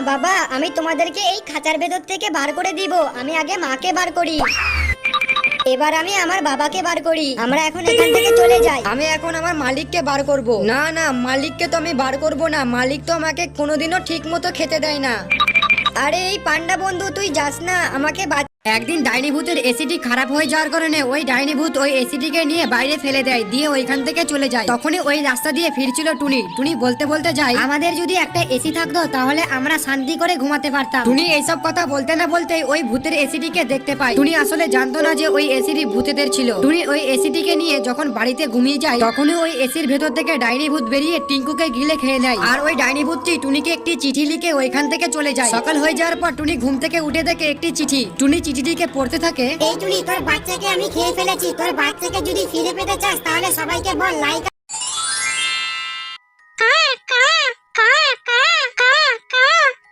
বাবা, আমি তোমাদেরকে এই খাঁচার ভেতর থেকে বার করে দিব। আমি আগে মাকে বার করি। এবার আমি আমার বাবাকে বার করি। আমরা এখন এখান থেকে চলে যাই। আমি এখন আমার মালিককে বার করব। না না, মালিককে তো আমি বার করব না। মালিক তো আমাকে কোনোদিনও ঠিক মতো খেতে দেয় না। আরে, এই পান্ডা বন্ধু, তুই যাস না। আমাকে একদিন ডাইনি ভূতের এসিটি খারাপ হয়ে যাওয়ার কারণে ওই ডাইনি ভূত ওই এসিটিকে নিয়ে বাইরে ফেলে দেয়, দিয়ে ওইখান থেকে চলে যায়। তখনই ওই রাস্তা দিয়ে ফিরছিল টুনি। টুনি বলতে বলতে যায়, আমাদের যদি একটা এসি থাকতো, তাহলে আমরা শান্তি করে ঘুমাতে পারতাম। টুনি এইসব কথা বলতে না বলতে ওই ভূতের এসিটিকে দেখতে পায়। টুনি আসলে জানতো না যে ওই এসিটি ভূতেদের ছিল। টুনি ওই এসিটিকে নিয়ে যখন বাড়িতে ঘুমিয়ে যায়, তখনই ওই এসির ভেতর থেকে ডাইনি ভূত বেরিয়ে টিঙ্কুকে গিলে খেয়ে নেয়। আর ওই ডাইনি ভূতটি টুনিকে একটি চিঠি লিখে ওইখান থেকে চলে যায়। সকাল হয়ে যাওয়ার পর টুনি ঘুম থেকে উঠে দেখে একটি চিঠি। টুনি চিঠিটিকে পড়তে থাকে এই টুনি তোর বাচ্চাকে আমি খেয়ে ফেলেছি। তোর বাচ্চাকে যদি ফিরে পেতে চাস তাহলে সবাইকে বল লাইক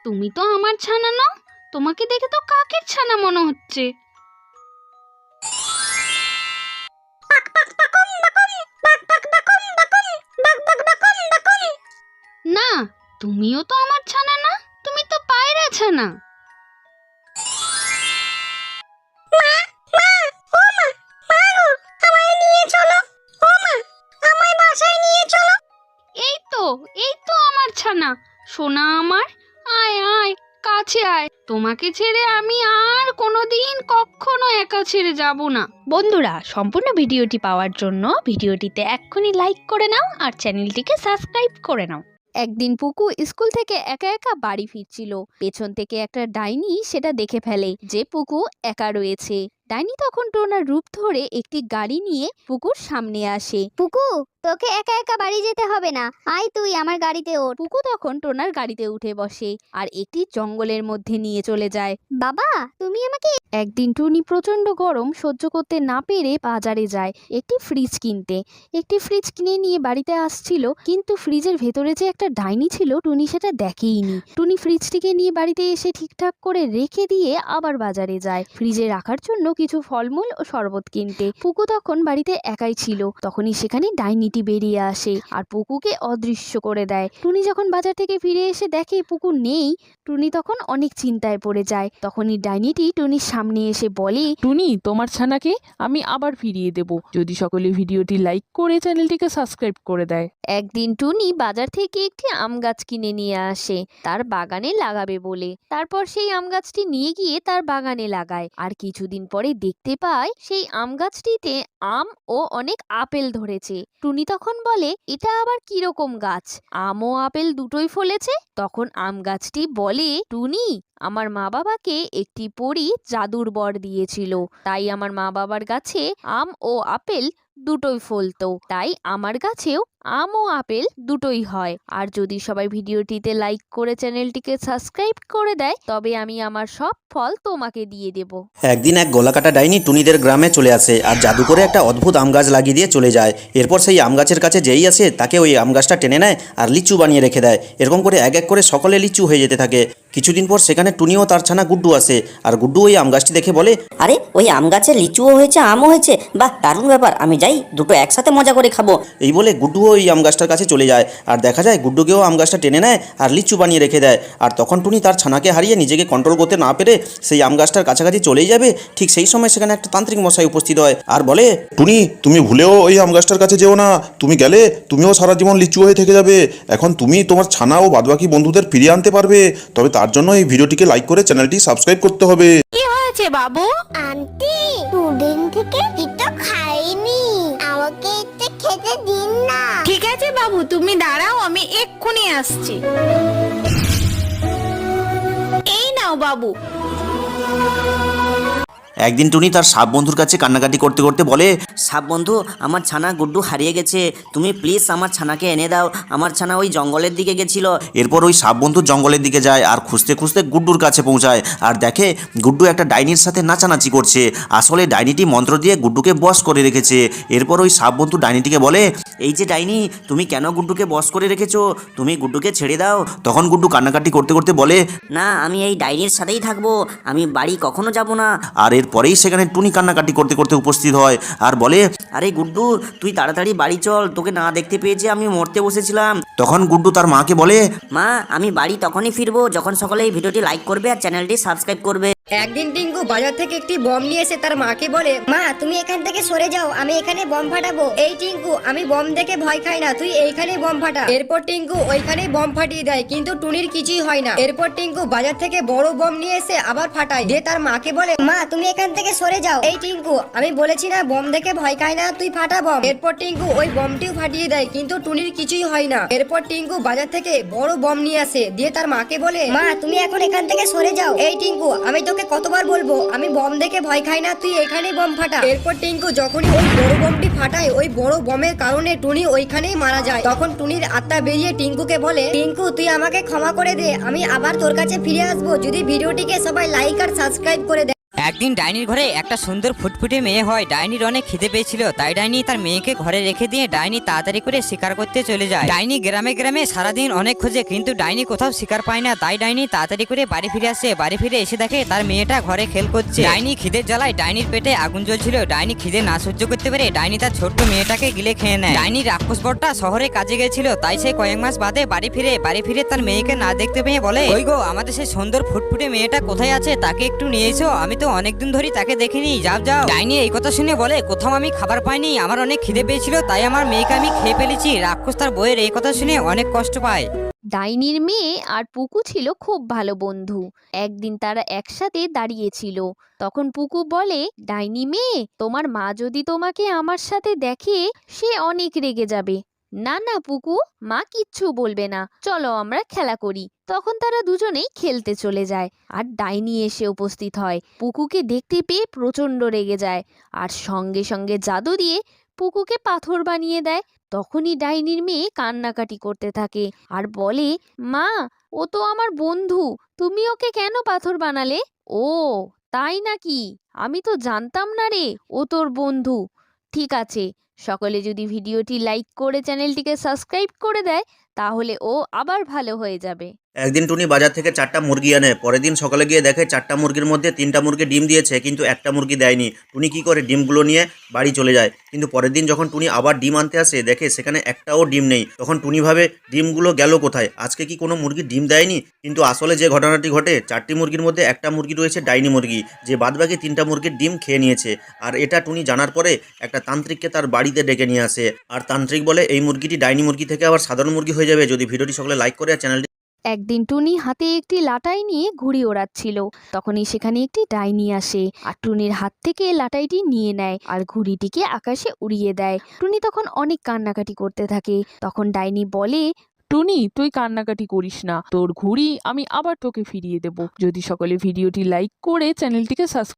তুমি তো আমার ছানা নও তোমাকে দেখে তো কাকের ছানা মনে হচ্ছে? না তুমিও তো আমার ছানা না তুমি তো পায়রা ছানা। ছানা সোনা আমার আয় আয় কাছে আয়। তোমাকে ছেড়ে আমি আর কোনোদিন কখনো একা ছেড়ে যাব না। বন্ধুরা সম্পূর্ণ ভিডিওটি পাওয়ার জন্য ভিডিওটিতে এক্ষুনি লাইক করে নাও আর চ্যানেলটিকে সাবস্ক্রাইব করে নাও। একদিন পুকু স্কুল থেকে একা একা বাড়ি ফিরছিল। পেছন থেকে একটা ডাইনি সেটা দেখে ফেলে যে পুকু একা রয়েছে। ডাইনি তখন টোনার রূপ ধরে একটি গাড়ি নিয়ে পুকুর সামনে আসে। পুকু তোকে একা একা বাড়ি যেতে হবে না। আয় তুই আমার গাড়িতে ওঠ। পুকু তখন টোনার গাড়িতে উঠে বসে আর একটি জঙ্গলের মধ্যে নিয়ে চলে যায়। বাবা তুমি আমাকে একদিন টুনি প্রচণ্ড গরম সহ্য করতে না পেরে বাজারে যায় একটি ফ্রিজ কিনতে। একটি ফ্রিজ কিনে নিয়ে বাড়িতে আসছিল কিন্তু ফ্রিজের ভেতরে যে একটা ডাইনি ছিল টুনি সেটা দেখেইনি। টুনি ফ্রিজটিকে নিয়ে বাড়িতে এসে ঠিকঠাক করে রেখে দিয়ে আবার বাজারে যায়। ফ্রিজে রাখার জন্য কিছু ফলমূল ও শরবত কিনতে। পুকু তখন বাড়িতে একাই ছিল। তখনই সেখানে ডাইনিটি বেরিয়ে আসে আর পুকুকে অদৃশ্য করে দেয়। টুনি যখন বাজার থেকে ফিরে এসে দেখে পুকু নেই টুনি তখন অনেক চিন্তায় পড়ে যায়। তখনই ডাইনিটি টুনির সামনে এসে বলে টুনি তোমার ছানাকে আমি আবার ফিরিয়ে দেব। যদি সকলে ভিডিওটি লাইক করে চ্যানেলটিকে সাবস্ক্রাইব করে দেয়। একদিন টুনি বাজার থেকে একটি আম গাছ কিনে নিয়ে আসে। তার বাগানে লাগাবে বলে। তারপর সেই আম গাছটি নিয়ে গিয়ে তার বাগানে লাগায়। আর কিছুদিন পরে দেখতে পায় সেই আম গাছটিতে আম ও অনেক আপেল ধরেছে। টুনি তখন বলে, এটা আবার কীরকম গাছ? আম ও আপেল দুটোই ফলেছে? তখন আম গাছটি বলে, টুনি, আমার মা বাবাকে একটি পরী জাদুর বর দিয়েছিল। তাই আমার মা বাবার গাছে আম ও আপেল দুটোই ফলতো। তাই আমার গাছেও আম ও আপেল দুটোই হয়। আর যদি সবাই ভিডিওটিতে লাইক করে চ্যানেলটিকে সাবস্ক্রাইব করে দেয়, তবে আমি আমার সব ফল তোমাকে দিয়ে দেব। একদিন এক গোলাকাটা ডাইনি টুনিদের গ্রামে চলে আসে আর জাদু করে একটা অদ্ভুত আম গাছ লাগিয়ে দিয়ে চলে যায়। এরপর সেই আম গাছের কাছে যেই আসে, তাকে ওই আম গাছটা টেনে নেয় আর লিচু বানিয়ে রেখে দেয়। এরকম করে এক এক করে সকলে লিচু হয়ে যেতে থাকে। কিছুদিন পর সেখানে টুনিও তার ছানা গুড্ডু আসে আর গুড্ডু ওই আম গাছটি দেখে বলে আরে ওই আম গাছে লিচুও হয়েছে আমও হয়েছে বাহ দারুণ ব্যাপার আমি যাই দুটো একসাথে মজা করে খাব। এই বলে গুড্ডুও ওই আম গাছটার কাছে চলে যায় আর দেখা যায় গুড্ডুকেও আম গাছটা টেনে নেয় আর লিচু বানিয়ে রেখে দেয় আর তখন টুনি তার ছানাকে হারিয়ে নিজেকে কন্ট্রোল করতে না পেরে সেই আম গাছটার কাছাকাছি চলেই যাবে ঠিক সেই সময় সেখানে একটা তান্ত্রিক মশাই উপস্থিত হয় আর বলে টুনি তুমি ভুলেও ওই আম গাছটার কাছে যেও না তুমি গেলে তুমিও সারা জীবন লিচু হয়ে থেকে যাবে এখন তুমি তোমার ছানা ও বাদবাকি বন্ধুদের ফিরিয়ে আনতে পারবে তবে তার জন্য এই ভিডিওটিকে লাইক করে চ্যানেলটি সাবস্ক্রাইব করতে হবে। কি হয়েছে বাবু? আন্টি দুদিন থেকে কিছু খাইনি। আমাকে একটু খেতে দিন না। ঠিক আছে বাবু তুমি দাঁড়াও আমি এক্ষুনি আসছি। এই নাও বাবু। একদিন টুনি তার সাপ বন্ধুর কাছে কান্নাকাটি করতে করতে বলে সাপ বন্ধু আমার ছানা গুড্ডু হারিয়ে গেছে। তুমি প্লিজ আমার ছানাকে এনে দাও। আমার ছানা ওই জঙ্গলের দিকে গেছিল। এরপর ওই সাপ বন্ধু জঙ্গলের দিকে যায় আর খুঁজতে খুঁজতে গুড্ডুর কাছে পৌঁছায়। আর দেখে গুড্ডু একটা ডাইনির সাথে নাচানাচি করছে। আসলে ডাইনিটি মন্ত্র দিয়ে গুড্ডুকে বশ করে রেখেছে। এরপর ওই সাপ বন্ধু ডাইনিটিকে বলে এই যে ডাইনি তুমি কেন গুড্ডুকে বস করে রেখেছো? তুমি গুড্ডুকে ছেড়ে দাও। তখন গুড্ডু কান্নাকাটি করতে করতে বলে না আমি এই ডাইনির সাথেই থাকব। আমি বাড়ি কখনো যাব না। আর এর এরপরেই সেখানে টুনি কান্নাকাটি করতে করতে উপস্থিত হয় আর বলে আরে গুড্ডু তুই তাড়াতাড়ি বাড়ি চল তোকে না দেখতে পেয়েছি আমি মরতে বসেছিলাম। তখন গুড্ডু তার মাকে বলে মা আমি বাড়ি তখনই ফিরবো যখন সকলে এই ভিডিওটি লাইক করবে আর চ্যানেলটি সাবস্ক্রাইব করবে। একদিন টিঙ্কু বাজার থেকে একটি বম নিয়ে এসে তার মাকে বলে, মা, তুমি এখান থেকে সরে যাও, আমি এখানে বম ফাটাবো। এই টিঙ্কু, আমি বম দেখে ভয় খাই না, তুই এইখানে বম ফাটা। এরপর টিঙ্কু ওইখানে বম ফাটিয়ে দেয়, কিন্তু টুনির কিছুই হয় না। এরপর টিঙ্কু বাজার থেকে বড় বম নিয়ে এসে আবার ফাটায়, দিয়ে তার মাকে বলে, মা, তুমি এখান থেকে সরে যাও। এই টিঙ্কু, আমি বলেছি না, বম দেখে ভয় খাই না, তুই ফাটা বম। এরপর টিঙ্কু ওই বমটিও ফাটিয়ে দেয়, কিন্তু টুনির কিছুই হয় না। এরপর টিঙ্কু বাজার থেকে বড় বম নিয়ে আসে, দিয়ে তার মাকে বলে, মা, তুমি এখন এখান থেকে সরে যাও। এই টিঙ্কু, আমি তোকে কতবার বলব? আমি বম দেখে ভয় খাই না, তুই এখানেই বম ফাটা। এরপর টিঙ্কু যখনই ওই বড় বমটি ফাটায়, ওই বড় বমের কারণে টুনি ওইখানেই মারা যায়। তখন টুনির আত্মা বেরিয়ে টিঙ্কুকে বলে, টিঙ্কু, তুই আমাকে ক্ষমা করে দে, আমি আবার তোর কাছে ফিরে আসব। যদি ভিডিওটিকে সবাই লাইক আর সাবস্ক্রাইব করে একদিন ডাইনির ঘরে একটা সুন্দর ফুটফুটে মেয়ে হয়। ডাইনির অনেক খিদে পেয়েছিল, তাই ডাইনি তার মেয়েকে ঘরে রেখে দিয়ে ডাইনি তাড়াতাড়ি করে শিকার করতে চলে যায়। ডাইনি গ্রামে গ্রামে সারাদিন অনেক খোঁজে, কিন্তু ডাইনি কোথাও শিকার পায় না। তাই ডাইনি তাড়াতাড়ি করে বাড়ি ফিরে আসে। বাড়ি ফিরে এসে দেখে তার মেয়েটা ঘরে খেল করছে। ডাইনি খিদের জ্বালায় ডাইনির পেটে আগুন জ্বলছিল। ডাইনি খিদে না সহ্য করতে পেরে ডাইনি তার ছোট্ট মেয়েটাকে গিলে খেয়ে নেয়। ডাইনি রাক্ষস বরটা শহরে কাজে গেছিল, তাই সে কয়েক মাস বাদে বাড়ি ফিরে বাড়ি ফিরে তার মেয়েকে না দেখতে পেয়ে বলে, ওই গো, আমাদের সেই সুন্দর ফুটফুটে মেয়েটা কোথায় আছে? তাকে একটু নিয়ে এসো, আমি তো অনেকদিন ধরে তাকে দেখিনি। যাও যাও। ডাইনি এই কথা শুনে বলে, কোথাও আমি খাবার পাইনি, আমার অনেক খিদে পেয়েছিল, তাই আমার মেয়েকে আমি খেয়ে ফেলেছি। রাক্ষস তার বইয়ের এই কথা শুনে অনেক কষ্ট পায়। ডাইনির মেয়ে আর পুকু ছিল খুব ভালো বন্ধু। একদিন তারা একসাথে দাঁড়িয়েছিল। তখন পুকু বলে, ডাইনি মেয়ে, তোমার মা যদি তোমাকে আমার সাথে দেখে, সে অনেক রেগে যাবে। না না, পুকু, মা কিচ্ছু বলবে না। চলো আমরা খেলা করি। তখন তারা দুজনেই খেলতে চলে যায় আর ডাইনি এসে উপস্থিত হয়। পুকুকে দেখতে পেয়ে প্রচণ্ড রেগে যায় আর সঙ্গে সঙ্গে জাদু দিয়ে পুকুকে পাথর বানিয়ে দেয়। তখনই ডাইনির মেয়ে কান্নাকাটি করতে থাকে আর বলে, মা, ও তো আমার বন্ধু, তুমি ওকে কেন পাথর বানালে? ও, তাই নাকি? আমি তো জানতাম না রে, ও তোর বন্ধু। ঠিক আছে সকলে যদি ভিডিওটি লাইক করে চ্যানেলটিকে সাবস্ক্রাইব করে দেয়, তাহলে ও আবার ভালো হয়ে যাবে। একদিন টুনি বাজার থেকে চারটা মুরগি আনে পরের দিন সকালে গিয়ে দেখে চারটা মুরগির মধ্যে তিনটা মুরগি ডিম দিয়েছে, কিন্তু একটা মুরগি দেয়নি। টুনি কি করে ডিমগুলো নিয়ে বাড়ি চলে যায়? কিন্তু পরের দিন যখন টুনি আবার ডিম আনতে আসে, দেখে সেখানে একটাও ডিম নেই। তখন টুনি ভাবে, ডিমগুলো গেল কোথায়? আজকে কি কোনো মুরগি ডিম দেয়নি? কিন্তু আসলে যে ঘটনাটি ঘটে, চারটি মুরগির মধ্যে একটা মুরগি রয়েছে ডাইনি মুরগি, যে বাদবাকি তিনটা মুরগির ডিম খেয়ে নিয়েছে। আর এটা টুনি জানার পরে একটা তান্ত্রিককে তার বাড়িতে ডেকে নিয়ে আসে। আর তান্ত্রিক বলে, এই মুরগিটি ডাইনি মুরগি থেকে আবার সাধারণ মুরগি হয়ে যাবে। যদি ভিডিওটি সকলে লাইক করে আর চ্যানেলটি একদিন টুনি হাতে একটি লাটাই নিয়ে ঘুড়ি ওড়াচ্ছিল। তখনই সেখানে একটি ডাইনি আসে আর টুনির হাত থেকে লাটাইটি নিয়ে নেয় আর ঘুড়িটিকে আকাশে উড়িয়ে দেয়। টুনি তখন অনেক কান্নাকাটি করতে থাকে। তখন ডাইনি বলে, টুনি, তুই কান্নাকাটি করিস না। তোর ঘুড়ি আমি আবার তোকে ফিরিয়ে দেব। যদি সকলে ভিডিওটি লাইক করে চ্যানেলটিকে সাবস্ক্রাইব